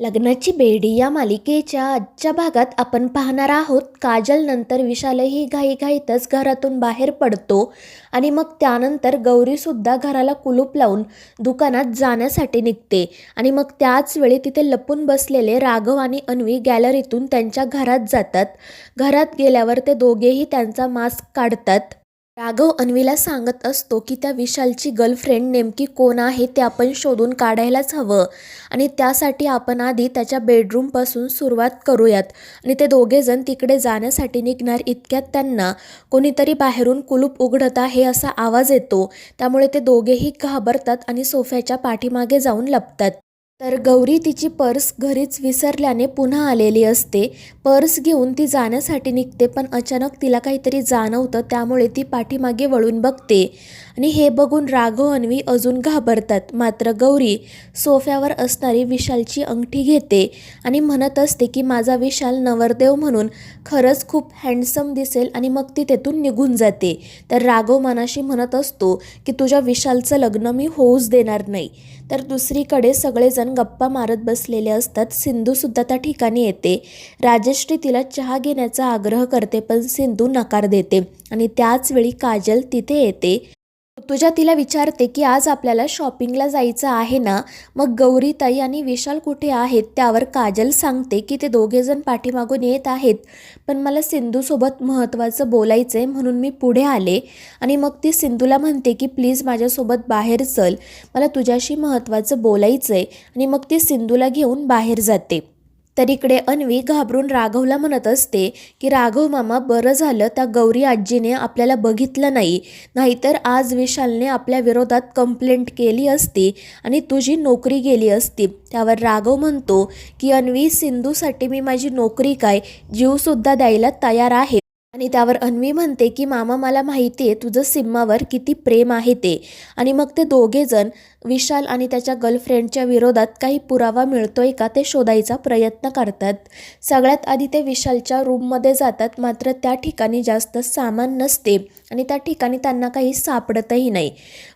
लग्नाची बेडी या मालिकेच्या आजच्या भागात आपण पाहणार आहोत. काजल नंतर विशालही घाईघाईतच घरातून बाहेर पडतो आणि मग त्यानंतर गौरीसुद्धा घराला कुलूप लावून दुकानात जाण्यासाठी निघते आणि मग त्याच वेळी तिथे लपून बसलेले राघव आणि अन्वी गॅलरीतून त्यांच्या घरात जातात. घरात गेल्यावर ते दोघेही त्यांचा मास्क काढतात. राघव अन्वीला सांगत असतो की त्या विशालची गर्लफ्रेंड नेमकी कोण आहे ते आपण शोधून काढायलाच हवं. आणि त्यासाठी आपण आधी त्याच्या बेडरूमपासून सुरुवात करूयात. आणि ते दोघेजण तिकडे जाण्यासाठी निघणार इतक्यात त्यांना. कोणीतरी बाहेरून कुलूप उघडत आहे असा आवाज येतो. त्यामुळे ते दोघेही घाबरतात आणि सोफ्याच्या पाठीमागे जाऊन लपतात. तर गौरी तिची पर्स घरीच विसरल्याने पुन्हा आलेली असते. पर्स घेऊन ती जाण्यासाठी निघते पण अचानक तिला काहीतरी जाणवतं त्यामुळे ती पाठीमागे वळून बघते. आणि हे बघून राघव अन्वी अजून घाबरतात. मात्र गौरी सोफ्यावर असणारी विशालची अंगठी घेते आणि म्हणत असते की माझा विशाल नवरदेव म्हणून खरंच खूप हँडसम दिसेल आणि मग ती तेथून निघून जाते. तर राघव मनाशी म्हणत असतो की तुझ्या विशालचं लग्न मी होऊच देणार नाही. तर दुसरीकडे सगळेजण गप्पा मारत बसलेले असतात. सिंधूसुद्धा त्या ठिकाणी येते. राजश्री तिला चहा घेण्याचा आग्रह करते पण सिंधू नकार देते आणि त्याच वेळी काजल तिथे येते. तुझ्या तिला विचारते की आज आपल्याला शॉपिंगला जायचं आहे ना? मग गौरीताई आणि विशाल कुठे आहेत? त्यावर काजल सांगते की ते दोघेजण पाठीमागून येत आहेत. पण मला सिंधूसोबत महत्त्वाचं बोलायचं आहे म्हणून मी पुढे आले. आणि मग ती सिंधूला म्हणते की प्लीज माझ्यासोबत बाहेर चल. मला तुझ्याशी महत्त्वाचं बोलायचं आहे आणि मग ती सिंधूला घेऊन बाहेर जाते. तर इकडे अन्वी घाबरून राघवला म्हणत असते की राघव मामा बरं झालं त्या गौरी आजीने आपल्याला बघितलं नाही. नाहीतर आज विशालने आपल्या विरोधात कंप्लेंट केली असती आणि तुझी नोकरी गेली असती. त्यावर राघव म्हणतो की अन्वी सिंधूसाठी मी माझी नोकरी काय? जीवसुद्धा द्यायला तयार आहे. आणि त्यावर अन्वी म्हणते की मामा मला माहिती आहे तुझं सिम्मावर किती प्रेम आहे ते. आणि मग ते दोघेजण विशाल आणि त्याच्या गर्लफ्रेंडच्या विरोधात काही पुरावा मिळतोय का ते शोधायचा प्रयत्न करतात. सगळ्यात आधी ते विशालच्या रूममध्ये जातात मात्र त्या ठिकाणी जास्त सामान नसते आणि त्या ठिकाणी त्यांना काही सापडतही नाही.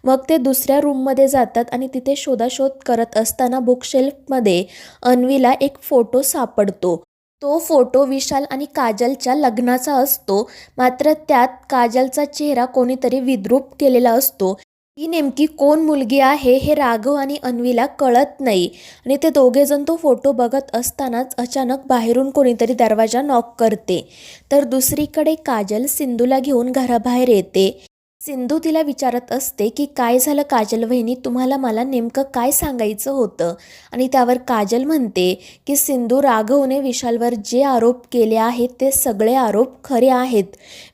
मग ते दुसऱ्या रूममध्ये जातात आणि तिथे शोधाशोध करत असताना बुकशेल्फमध्ये अन्वीला एक फोटो सापडतो. तो फोटो विशाल आणि काजलच्या लग्नाचा असतो. मात्र त्यात काजलचा चेहरा कोणीतरी विद्रूप केलेला असतो. ती नेमकी कोण मुलगी आहे हे राघव आणि अन्वीला कळत नाही आणि ते दोघेजण तो फोटो बघत असतानाच अचानक बाहेरून कोणीतरी दरवाजा नॉक करते. तर दुसरीकडे काजल सिंधूला घेऊन घराबाहेर येते. सिंधू तिला विचारत असते की काय झालं काजल वहिनी? तुम्हाला मला नेमकं काय सांगायचं होतं? आणि त्यावर काजल म्हणते की सिंधू राघवने विशालवर जे आरोप केले आहेत ते सगळे आरोप खरे आहेत.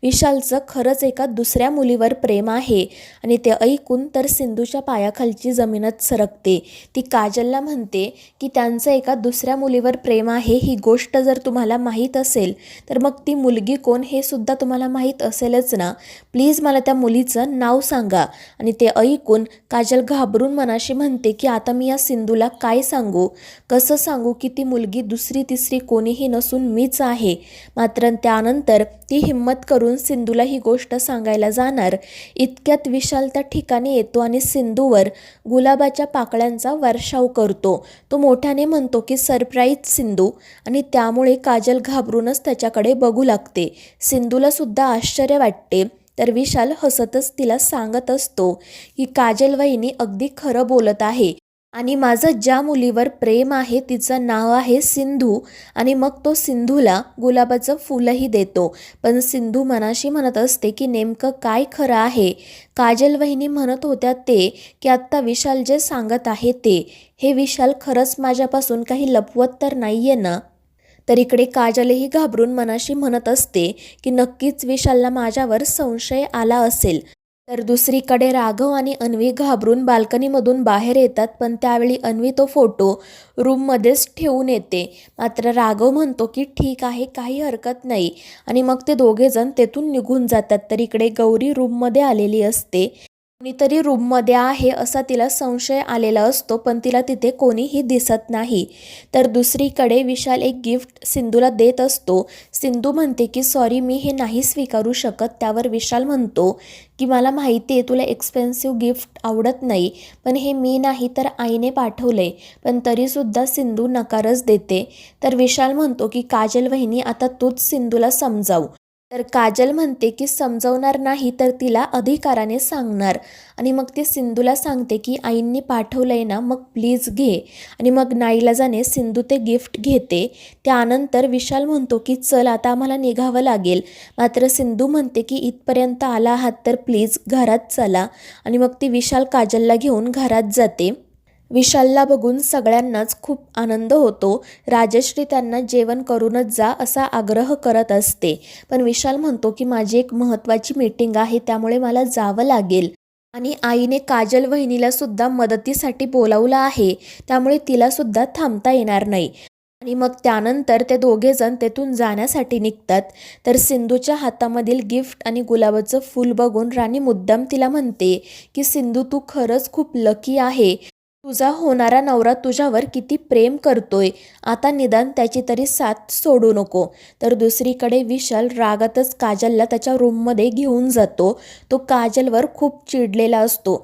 विशालचं खरंच एका दुसऱ्या मुलीवर प्रेम आहे आणि ते ऐकून तर सिंधूच्या पायाखालची जमीनच सरकते. ती काजलला म्हणते की त्यांचं एका दुसऱ्या मुलीवर प्रेम आहे ही गोष्ट जर तुम्हाला माहीत असेल तर मग ती मुलगी कोण हे सुद्धा तुम्हाला माहीत असेलच ना. प्लीज मला त्या मुली मुलीचं नाव सांगा आणि ते ऐकून काजल घाबरून मनाशी म्हणते की आता मी या सिंधूला काय सांगू? कसं सांगू की ती मुलगी दुसरी तिसरी कोणीही नसून मीच आहे? मात्र त्यानंतर ती हिंमत करून सिंधूला ही गोष्ट सांगायला जाणार. इतक्यात विशाल त्या ठिकाणी येतो आणि सिंधूवर गुलाबाच्या पाकळ्यांचा वर्षाव करतो. तो मोठ्याने म्हणतो की सरप्राईज सिंधू. आणि त्यामुळे काजल घाबरूनच त्याच्याकडे बघू लागते. सिंधूला सुद्धा आश्चर्य वाटते. तर विशाल हसतच तिला सांगत असतो की काजल वहिनी अगदी खरं बोलत आहे आणि माझं ज्या मुलीवर प्रेम आहे तिचं नाव आहे सिंधू आणि मग तो सिंधूला गुलाबाचं फुलंही देतो. पण सिंधू मनाशी म्हणत असते की नेमकं काय खरं आहे? काजल वहिनी म्हणत होत्या ते की आत्ता विशाल जे सांगत आहे ते. हे विशाल खरंच माझ्यापासून काही लपवत तर नाही आहे ना? तर इकडे काजलही घाबरून मनाशी म्हणत असते की नक्कीच विशालला माझ्यावर संशय आला असेल. तर दुसरीकडे राघव आणि अन्वी घाबरून बाल्कनीमधून बाहेर येतात पण त्यावेळी अन्वी तो फोटो रूममध्येच ठेवून येते. मात्र राघव म्हणतो की ठीक आहे काही हरकत नाही. आणि मग ते दोघेजण तेथून निघून जातात. तर इकडे गौरी रूममध्ये आलेली असते. कोणीतरी रूममध्ये आहे असा तिला संशय आलेला असतो पण तिला तिथे कोणीही दिसत नाही. तर दुसरीकडे विशाल एक गिफ्ट सिंधूला देत असतो. सिंधू म्हणते की सॉरी मी हे नाही स्वीकारू शकत. त्यावर विशाल म्हणतो की मला माहिती आहे तुला एक्सपेन्सिव्ह गिफ्ट आवडत नाही पण हे मी नाही तर आईने पाठवले पण तरीसुद्धा सिंधू नकारच देते. तर विशाल म्हणतो की काजल वहिनी आता तूच सिंधूला समजाव. तर काजल म्हणते की समजवणार नाही तर तिला अधिकाराने सांगणार. आणि मग ती सिंधूला सांगते की आईंनी पाठवलंय ना मग प्लीज घे. आणि मग नाईलाजाने सिंधू ते गिफ्ट घेते. त्यानंतर विशाल म्हणतो की चल आता आम्हाला निघावं लागेल. मात्र सिंधू म्हणते की इथपर्यंत आला आहात तर प्लीज घरात चला. आणि मग ती विशाल काजलला घेऊन घरात जाते. विशालला बघून सगळ्यांनाच खूप आनंद होतो. राजश्री त्यांना जेवण करूनच जा असा आग्रह करत असते. पण विशाल म्हणतो की माझी एक महत्त्वाची मीटिंग आहे त्यामुळे मला जावं लागेल. आणि आईने काजल वहिनीला सुद्धा मदतीसाठी बोलावलं आहे त्यामुळे तिला सुद्धा थांबता येणार नाही. आणि मग त्यानंतर ते दोघेजण तेथून जाण्यासाठी निघतात. तर सिंधूच्या हातामधील गिफ्ट आणि गुलाबाचं फूल बघून राणी मुद्दाम तिला म्हणते की सिंधू तू खरंच खूप लकी आहे. तुझा होणारा नवरा तुझ्यावर किती प्रेम करतोय. आता निदान त्याची तरी साथ सोडू नको. तर दुसरीकडे विशाल रागातच काजलला त्याच्या रूममध्ये घेऊन जातो. तो काजलवर खूप चिडलेला असतो.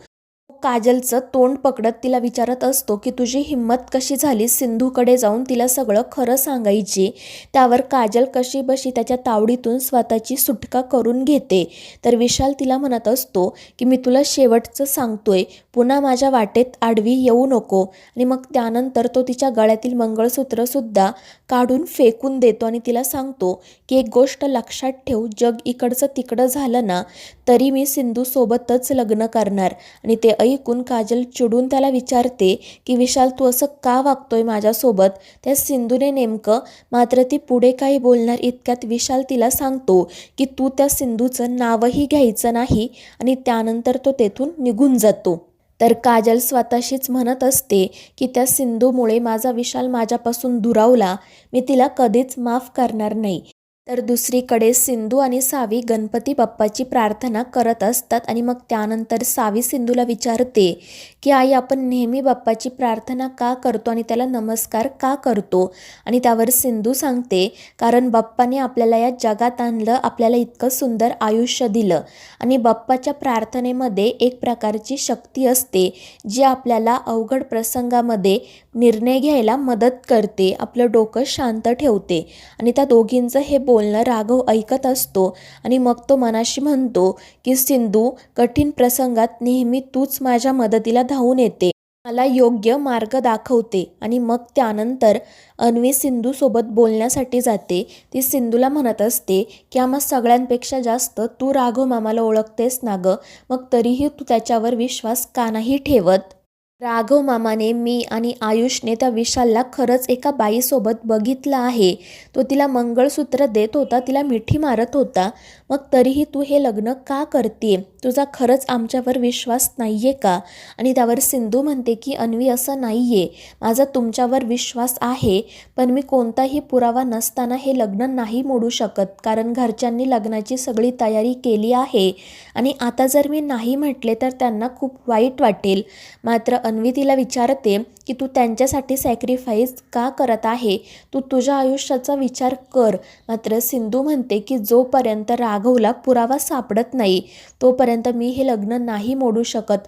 काजलचं तोंड पकडत तिला विचारत असतो की तुझी हिंमत कशी झाली सिंधूकडे जाऊन तिला सगळं खरं सांगायची? त्यावर काजल कशी बशी त्याच्या तावडीतून स्वतःची सुटका करून घेते? तर विशाल तिला म्हणत असतो की मी तुला शेवटचं सांगतोय पुन्हा माझ्या वाटेत आडवी येऊ नको. आणि मग त्यानंतर तो तिच्या गळ्यातील मंगळसूत्रसुद्धा काढून फेकून देतो आणि तिला सांगतो की एक गोष्ट लक्षात ठेव जग इकडचं तिकडं झालं ना तरी मी सिंधूसोबतच लग्न करणार आणि ते ऐकून काजल चिडून त्याला विचारते की विशाल तू असं का वागतोय माझ्यासोबत? त्या सिंधूने नेमकं मात्र ती पुढे काही बोलणार इतक्यात विशाल तिला सांगतो की तू त्या सिंधूचं नावही घ्यायचं नाही आणि त्यानंतर तो तेथून निघून जातो. तर काजल स्वतःशीच म्हणत असते की त्या सिंधूमुळे माझा विशाल माझ्यापासून दुरावला. मी तिला कधीच माफ करणार नाही. तर दुसरीकडे सिंधू आणि सावी गणपती बाप्पाची प्रार्थना करत असतात आणि मग त्यानंतर सावी सिंधूला विचारते की आई आपण नेहमी बाप्पाची प्रार्थना का करतो आणि त्याला नमस्कार का करतो? आणि त्यावर सिंधू सांगते कारण बाप्पाने आपल्याला या जगात आणलं आपल्याला इतकं सुंदर आयुष्य दिलं आणि बाप्पाच्या प्रार्थनेमध्ये एक प्रकारची शक्ती असते जी आपल्याला अवघड प्रसंगामध्ये निर्णय घ्यायला मदत करते आपलं डोकं शांत ठेवते आणि त्या दोघींचं हे बोलणं राघव ऐकत असतो आणि मग तो मनाशी म्हणतो की सिंधू कठीण प्रसंगात नेहमी तूच माझ्या मदतीला धावून येते. मला योग्य मार्ग दाखवते आणि मग त्यानंतर अन्वी सिंधूसोबत बोलण्यासाठी जाते. ती सिंधूला म्हणत असते की आम्हा सगळ्यांपेक्षा जास्त तू राघव मामाला ओळखतेस ना गं? मग तरीही तू त्याच्यावर विश्वास का नाही ठेवत? राघव मामाने मी आणि आयुषने त्या विशालला खरंच एका बाईसोबत बघितलं आहे. तो तिला मंगळसूत्र देत होता तिला मिठी मारत होता. मग तरीही तू हे लग्न का करते तुझा खरंच आमच्यावर विश्वास नाही आहे का? आणि त्यावर सिंधू म्हणते की अन्वी असं नाही आहे माझा तुमच्यावर विश्वास आहे पण मी कोणताही पुरावा नसताना हे लग्न नाही मोडू शकत कारण घरच्यांनी लग्नाची सगळी तयारी केली आहे. आणि आता जर मी नाही म्हटले तर त्यांना खूप वाईट वाटेल. मात्र अन्वी तिला विचारते की तू त्यांच्यासाठी सॅक्रिफाईस का करत आहे? तू तुझ्या आयुष्याचा विचार कर. मात्र सिंधू म्हणते की जोपर्यंत राघवला पुरावा सापडत नाही तोपर्यंत मी हे लग्न नाही मोडू शकत.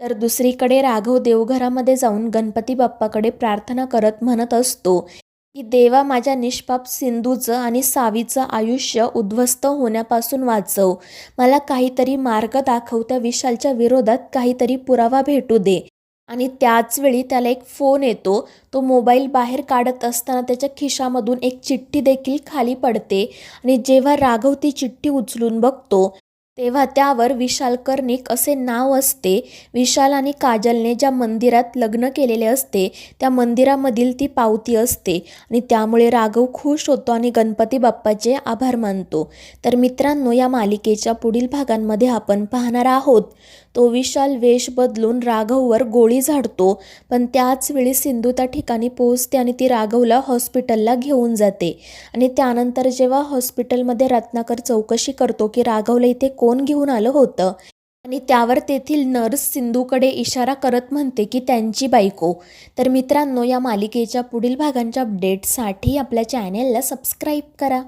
तर दुसरीकडे राघव देवघरामध्ये जाऊन गणपती बाप्पाकडे प्रार्थना करत म्हणत असतो की देवा माझ्या निष्पाप सिंधूचं आणि सावीचं आयुष्य उद्ध्वस्त होण्यापासून वाचव. मला काहीतरी मार्ग दाखव त्या विशालच्या विरोधात काहीतरी पुरावा भेटू दे. आणि त्याचवेळी त्याला एक फोन येतो. तो मोबाईल बाहेर काढत असताना त्याच्या खिशामधून एक चिठ्ठी देखील खाली पडते आणि जेव्हा राघव ती चिठ्ठी उचलून बघतो तेव्हा त्यावर विशाल कर्णिक असे नाव असते. विशाल आणि काजलने ज्या मंदिरात लग्न केलेले असते त्या मंदिरामधील ती पावती असते आणि त्यामुळे राघव खुश होतो आणि गणपती बाप्पाचे आभार मानतो. तर मित्रांनो या मालिकेच्या पुढील भागांमध्ये आपण पाहणार आहोत. तो विशाल वेश बदलून राघववर गोळी झाडतो पण त्याच वेळी सिंधू त्या ठिकाणी पोहोचते आणि ती राघवला हॉस्पिटलला घेऊन जाते. आणि त्यानंतर जेव्हा हॉस्पिटलमध्ये रत्नाकर चौकशी करतो की राघवला इथे कोण घेऊन आलं होतं आणि त्यावर तेथील नर्स सिंधूकडे इशारा करत म्हणते की त्यांची बायको. तर मित्रांनो या मालिकेच्या पुढील भागांच्या अपडेटसाठी आपल्या चॅनेलला सबस्क्राईब करा.